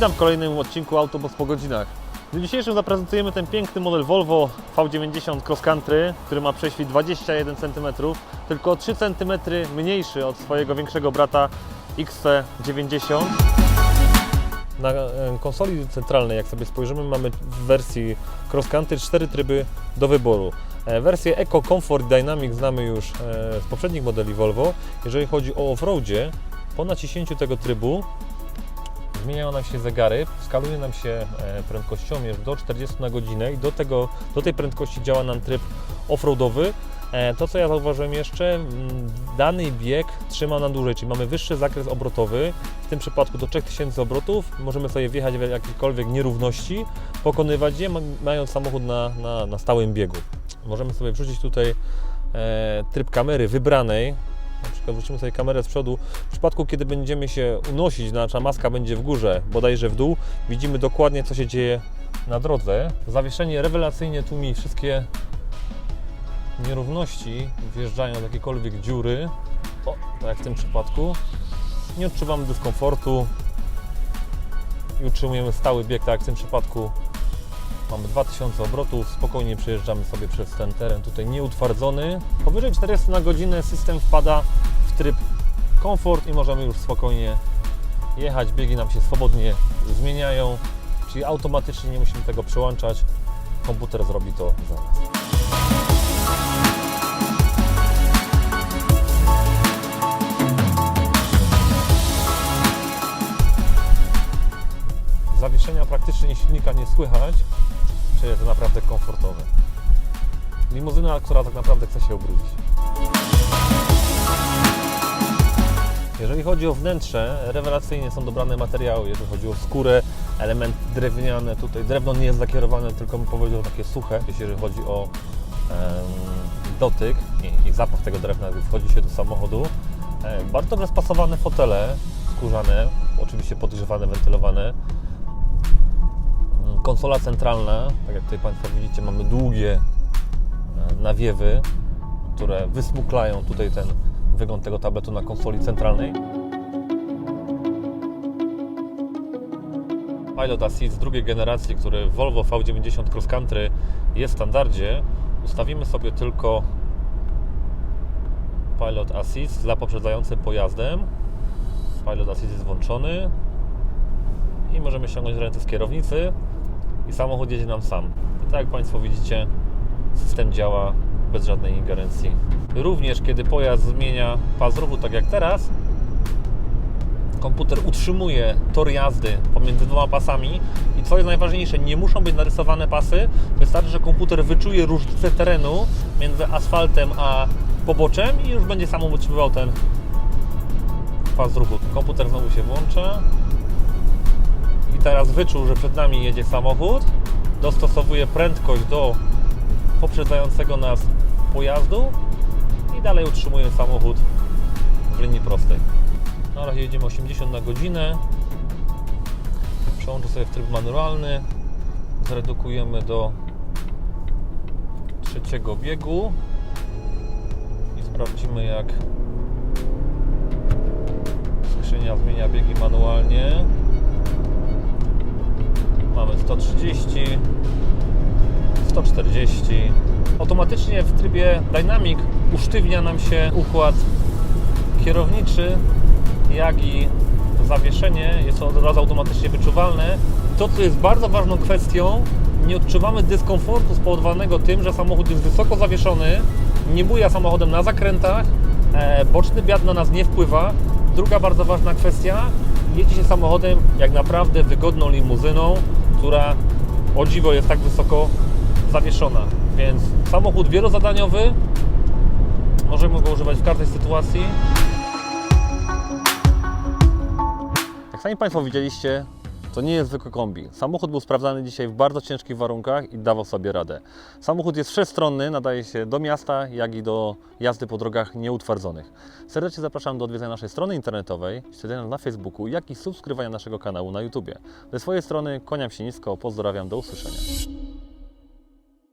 Witam w kolejnym odcinku Autobus po godzinach. W dniu dzisiejszym zaprezentujemy ten piękny model Volvo V90 Cross Country, który ma prześwit 21 cm, tylko 3 cm mniejszy od swojego większego brata XC90. Na e, konsoli centralnej, jak sobie spojrzymy, mamy w wersji Cross Country cztery tryby do wyboru. E, Wersję Eco Comfort Dynamic znamy już e, z poprzednich modeli Volvo. Jeżeli chodzi o offroadzie, po naciśnięciu tego trybu zmieniają nam się zegary, skaluje nam się e, prędkościomierz do 40 na godzinę i do, tego, do tej prędkości działa nam tryb offroadowy. E, To, co ja zauważyłem jeszcze, dany bieg trzyma nam dłużej, czyli mamy wyższy zakres obrotowy, w tym przypadku do 3000 obrotów, możemy sobie wjechać w jakiekolwiek nierówności, pokonywać je, ma- mając samochód na, na, na stałym biegu. Możemy sobie wrzucić tutaj e, tryb kamery wybranej, na przykład wrzucimy sobie kamerę z przodu. W przypadku, kiedy będziemy się unosić, nasza maska będzie w górze, bodajże w dół, widzimy dokładnie, co się dzieje na drodze. Zawieszenie rewelacyjnie tłumi wszystkie nierówności, wjeżdżają w jakiekolwiek dziury. O, tak jak w tym przypadku. Nie odczuwamy dyskomfortu i utrzymujemy stały bieg, tak jak w tym przypadku. Mamy 2000 obrotów, spokojnie przejeżdżamy sobie przez ten teren tutaj nieutwardzony. Powyżej 400 na godzinę system wpada w tryb komfort i możemy już spokojnie jechać. Biegi nam się swobodnie zmieniają, czyli automatycznie nie musimy tego przełączać. Komputer zrobi to za nas. Zawieszenia praktycznie silnika nie słychać, czyli jest naprawdę komfortowe. Limuzyna, która tak naprawdę chce się ubrudzić. Jeżeli chodzi o wnętrze, rewelacyjnie są dobrane materiały, jeżeli chodzi o skórę, element drewniane, tutaj drewno nie jest zakierowane, tylko bym powiedział takie suche, jeżeli chodzi o dotyk i, i zapach tego drewna, gdy wchodzi się do samochodu. E, bardzo dobrze spasowane fotele skórzane, oczywiście podgrzewane, wentylowane. Konsola centralna, tak jak tutaj Państwo widzicie, mamy długie e, nawiewy, które wysmuklają tutaj ten wygląd tego tabletu na konsoli centralnej. Pilot Assist drugiej generacji, który Volvo V90 Cross Country jest w standardzie, ustawimy sobie tylko Pilot Assist za poprzedzającym pojazdem. Pilot Assist jest włączony i możemy ściągnąć ręce z kierownicy i samochód jedzie nam sam. I tak jak Państwo widzicie, system działa bez żadnej ingerencji. Również kiedy pojazd zmienia pas ruchu, tak jak teraz, komputer utrzymuje tor jazdy pomiędzy dwoma pasami i co jest najważniejsze, nie muszą być narysowane pasy, wystarczy, że komputer wyczuje różnicę terenu między asfaltem a poboczem i już będzie sam utrzymywał ten pas ruchu. Komputer znowu się włącza teraz wyczuł, że przed nami jedzie samochód, dostosowuje prędkość do poprzedzającego nas pojazdu i dalej utrzymuje samochód w linii prostej. Na razie jedziemy 80 na godzinę. Przełączę sobie w tryb manualny. Zredukujemy do trzeciego biegu i sprawdzimy jak skrzynia zmienia biegi manualnie. Mamy 130, 140. Automatycznie w trybie Dynamic usztywnia nam się układ kierowniczy, jak i zawieszenie. Jest od razu automatycznie wyczuwalne. To, co jest bardzo ważną kwestią, nie odczuwamy dyskomfortu spowodowanego tym, że samochód jest wysoko zawieszony, nie buja samochodem na zakrętach, e, boczny wiatr na nas nie wpływa. Druga bardzo ważna kwestia, jedzie się samochodem jak naprawdę wygodną limuzyną, która o dziwo jest tak wysoko zawieszona. Więc samochód wielozadaniowy, możemy go używać w każdej sytuacji. Jak sami Państwo widzieliście, to nie jest zwykły kombi. Samochód był sprawdzany dzisiaj w bardzo ciężkich warunkach i dawał sobie radę. Samochód jest wszechstronny, nadaje się do miasta, jak i do jazdy po drogach nieutwardzonych. Serdecznie zapraszam do odwiedzenia naszej strony internetowej, śledzenia na Facebooku, jak i subskrybowania naszego kanału na YouTube. Ze swojej strony kłaniam się nisko, pozdrawiam, do usłyszenia.